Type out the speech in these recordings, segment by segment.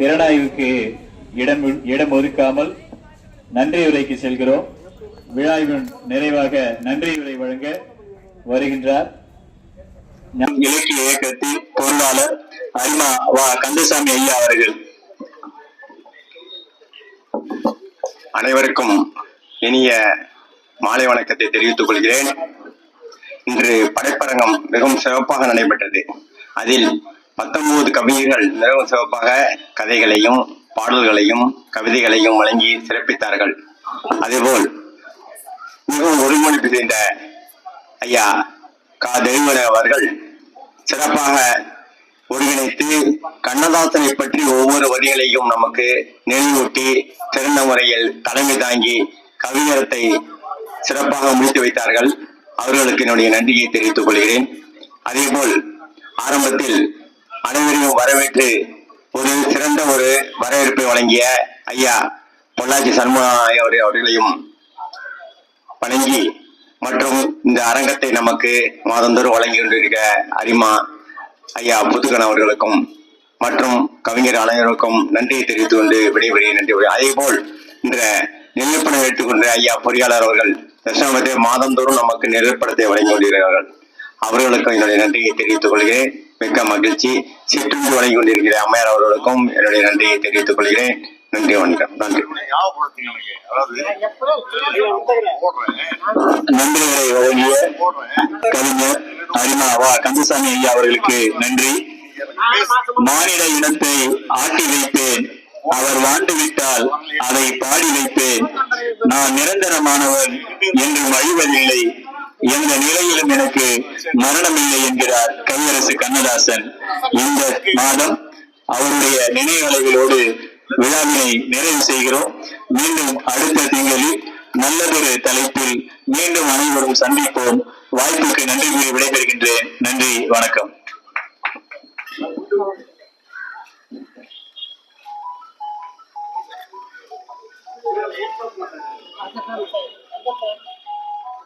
திறனாய்வுக்கு இடம் இடம் ஒதுக்காமல் நன்றியுரைக்கு செல்கிறோம். விழாவின் நிறைவாக நன்றியுரை வழங்க வருகின்றார். நம் இலக்கிய இயக்கத்தின் பொருளாளர் அரிமா வா கந்தசாமி ஐயா அவர்கள். அனைவருக்கும் இனிய மாலை வணக்கத்தை தெரிவித்துக் கொள்கிறேன். இன்று படைப்பரங்கம் மிகவும் சிறப்பாக நடைபெற்றது. அதில் பத்தொன்பது கவிஞர்கள் மிகவும் சிறப்பாக கதைகளையும் பாடல்களையும் கவிதைகளையும் வழங்கி சிறப்பித்தார்கள். அதேபோல் மிகவும் ஒருங்கிணைப்பு செய்த ஐயா கா. தெய்வன அவர்கள் சிறப்பாக ஒருங்கிணைத்து கண்ணதாசனை பற்றி ஒவ்வொரு வரிகளையும் நமக்கு நினைவூட்டி சிறந்த முறையில் தலைமை தாங்கி கவிஞரத்தை சிறப்பாக முடித்து வைத்தார்கள். அவர்களுக்கு என்னுடைய நன்றியை தெரிவித்துக் கொள்கிறேன். அதேபோல் ஆரம்பத்தில் அனைவரையும் வரவேற்று ஒரு சிறந்த ஒரு வரவேற்பை வழங்கிய ஐயா பொள்ளாச்சி சண்முகம் அவர்கள் அவர்களையும் வணங்கி மற்றும் இந்த அரங்கத்தை நமக்கு மாதந்தோறும் வழங்கி கொண்டிருக்க அரிமா ஐயா புத்துக்கன் அவர்களுக்கும் மற்றும் கவிஞர் அனைவருக்கும் நன்றியை தெரிவித்துக் கொண்டு விடைபெறுகிறேன் நன்றி அதே போல் இந்த நெல்லுப்பணம் எடுத்துக்கொண்ட ஐயா பொறியாளர் அவர்கள் தட்சிணாமத்தை மாதந்தோறும் நமக்கு நெருப்படத்தை வழங்கி கொண்டிருக்கிறார்கள். அவர்களுக்கும் என்னுடைய நன்றியை தெரிவித்துக் கொள்கிறேன். மிக்க மகிழ்ச்சி. சிற்றுண்டு வழங்கி கொண்டிருக்கிற அம்மையார் அவர்களுக்கும் என்னுடைய நன்றியை தெரிவித்துக் கொள்கிறேன். நன்றி வணக்கம். நன்றி. நன்றிகளை வழங்கிய கவிஞர் அரிமா வா கந்தசாமி ஐயா அவர்களுக்கு நன்றி. மானிட இனத்தை ஆட்டி வைப்பேன். அவர் வாண்டு விட்டால் அதை பாடி வைப்பேன். நான் நிரந்தரமானவன் என்று அழிவதில்லை. எந்த நிலையிலும் எனக்கு மரணமில்லை என்கிறார் கவியரசு கண்ணதாசன். இந்த மாதம் அவருடைய நினைவலைகளோடு விழாவினை நிறைவு செய்கிறோம். மீண்டும் அடுத்த திங்களில் நல்லதொரு தலைப்பில் மீண்டும் அனைவரும் சந்திப்போம். வாய்ப்புக்கு நன்றி கூறி விடைபெறுகின்றேன். நன்றி வணக்கம்.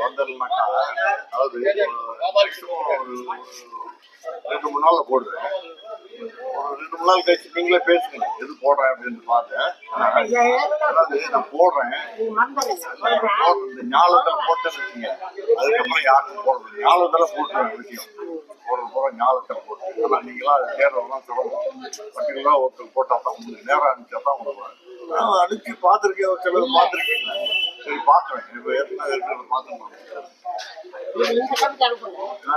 வந்துடலாம்னாக்கா அதாவது ஒரு ரெண்டு மூணு நாளில் போடுறேன் ஒரு ரெண்டு மூணு நாள் கழிச்சு நீங்களே பேசுங்க எது போடுறேன் அப்படின்னு பார்த்தேன் அதாவது நான் போடுறேன் போடுறது இந்த ஞாபகத்தில் போட்டேன்னு வச்சுங்க அதுக்கப்புறம் யாருக்கும் போடுறது ஞாபகத்தில் போட்டுருவேன் விஷயம் ஒரு போகிற ஞாபகத்தில் போட்டு ஆனால் அது நேரம் சொல்லணும் பர்டிகுலரா ஒருத்தர் போட்டால் தான் உங்களுக்கு நேரம் அனுப்பிச்சா தான் உங்களுக்கு நான் அனுப்பிச்சு பார்த்துருக்கேன் சிலர் பார்த்துருக்கீங்களா சரி பார்க்குறேன் இப்போ ஏற்கனவே பார்த்துருக்கேன் ஆ